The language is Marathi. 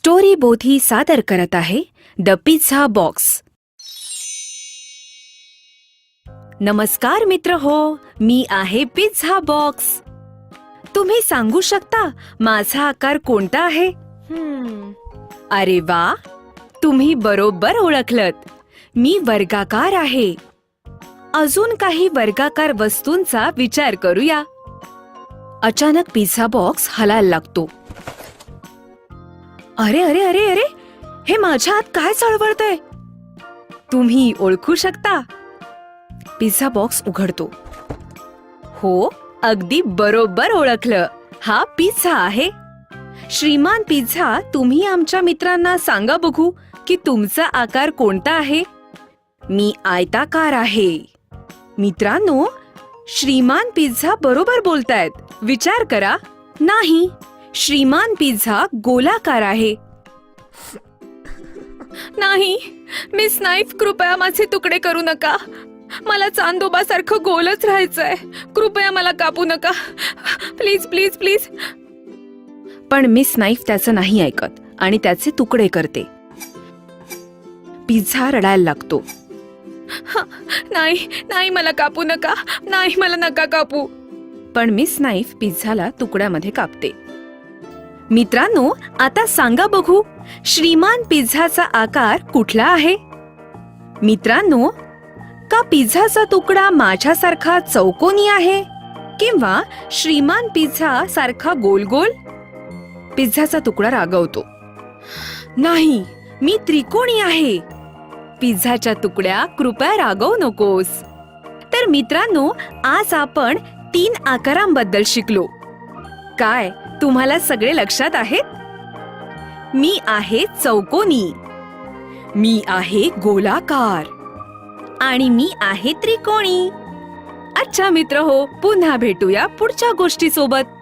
स्टोरी बोधी सादर करत आहे द पिझ्झा बॉक्स. नमस्कार मित्र हो मी आहे पिझ्झा बॉक्स. तुम्ही सांगू शकता माझा आकार कोणता आहे? अरे वा तुम्ही बरोबर ओळखलत. मी वर्गाकार आहे. अजून काही वर्गाकार वस्तूंचा विचार करूया. अचानक पिझ्झा बॉक्स हलायला लागतो. अरे अरे अरे अरे हे माझ्या हात काय चळवळतंय? तुम्ही ओळखू शकता. पिझ्झा बॉक्स उघडतो. हो अगदी बरोबर ओळखलं. हा पिझ्झा आहे. श्रीमान पिझ्झा तुम्ही आमच्या मित्रांना सांगा बघू की तुमचा आकार कोणता आहे? मी आयताकार आहे. मित्रांनो श्रीमान पिझ्झा बरोबर बोलतायत. विचार करा. नाही. श्रीमान पिझ्झा गोलाकार आहे. नाही मिस नाईफ कृपया माझे तुकडे करू नका. मला चांदोबासारखं गोलच राहायचंय. कृपया मला कापू नका. Please please please. पण मिस नाईफ त्याचं नाही ऐकत आणि त्याचे तुकडे करते. पिझ्झा रडायला लागतो. नाही नाही मला कापू नका. नाही मला नका कापू. पण मिस नाईफ पिझ्झाला तुकड्यामध्ये कापते. मित्रांनो आता सांगा बघू श्रीमान पिझ्झाचा आकार कुठला आहे? मित्रांनो का पिझ्झाचा तुकडा माझ्यासारखा चौकोनी आहे? किंवा श्रीमान पिझ्झा सारखा गोल गोल पिझ्झाचा तुकडा रागवतो. नाही मी त्रिकोणी आहे. पिझ्झाच्या तुकड्या कृपया रागवू नकोस. तर मित्रांनो आज आपण तीन आकारांबद्दल शिकलो. काय? तुम्हाला सगळे लक्षात आहेत? मी आहे चौकोनी. मी आहे गोलाकार. आणि मी आहे त्रिकोणी. अच्छा मित्र हो पुन्हा भेटूया पुढच्या गोष्टी सोबत